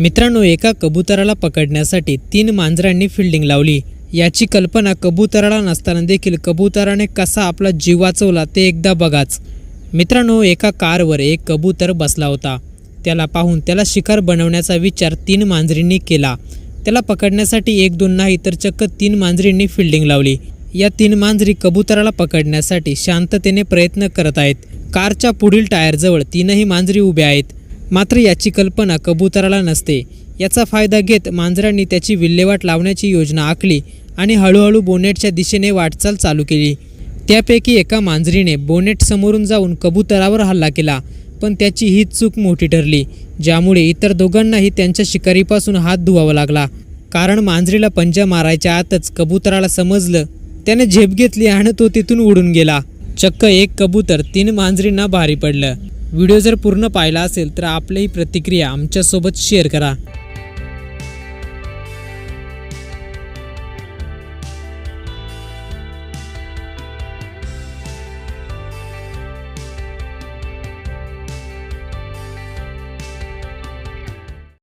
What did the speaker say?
मित्रांनो एका कबुतराला पकडण्यासाठी तीन मांजरांनी फिल्डिंग लावली. याची कल्पना कबुतराला नसताना देखील कबुतराने कसा आपला जीव वाचवला ते एकदा बघाच. मित्रांनो एका कारवर एक कबूतर बसला होता. त्याला पाहून त्याला शिकार बनवण्याचा विचार तीन मांजरींनी केला. त्याला पकडण्यासाठी एक दोन नाही तर चक्क तीन मांजरींनी फिल्डिंग लावली. या तीन मांजरी कबुतराला पकडण्यासाठी शांततेने प्रयत्न करत आहेत. कारच्या पुढील टायरजवळ तीनही मांजरी उभ्या आहेत. मात्र याची कल्पना कबुतराला नसते. याचा फायदा घेत मांजरांनी त्याची विल्हेवाट लावण्याची योजना आखली आणि हळूहळू बोनेटच्या दिशेने वाटचाल चालू केली. त्यापैकी एका मांजरीने बोनेट समोरून जाऊन कबुतरावर हल्ला केला पण त्याची ही चूक मोठी ठरली ज्यामुळे इतर दोघांनाही त्यांच्या शिकारीपासून हात धुवावा लागला. कारण मांजरीला पंजा मारायच्या आतच कबुतराला समजलं त्याने झेप घेतली आणि तो तिथून उडून गेला. चक्क एक कबूतर तीन मांजरींना भारी पडलं. व्हिडिओ जर पूर्ण पाहिला असेल तर आपलीही प्रतिक्रिया आमच्यासोबत शेअर करा.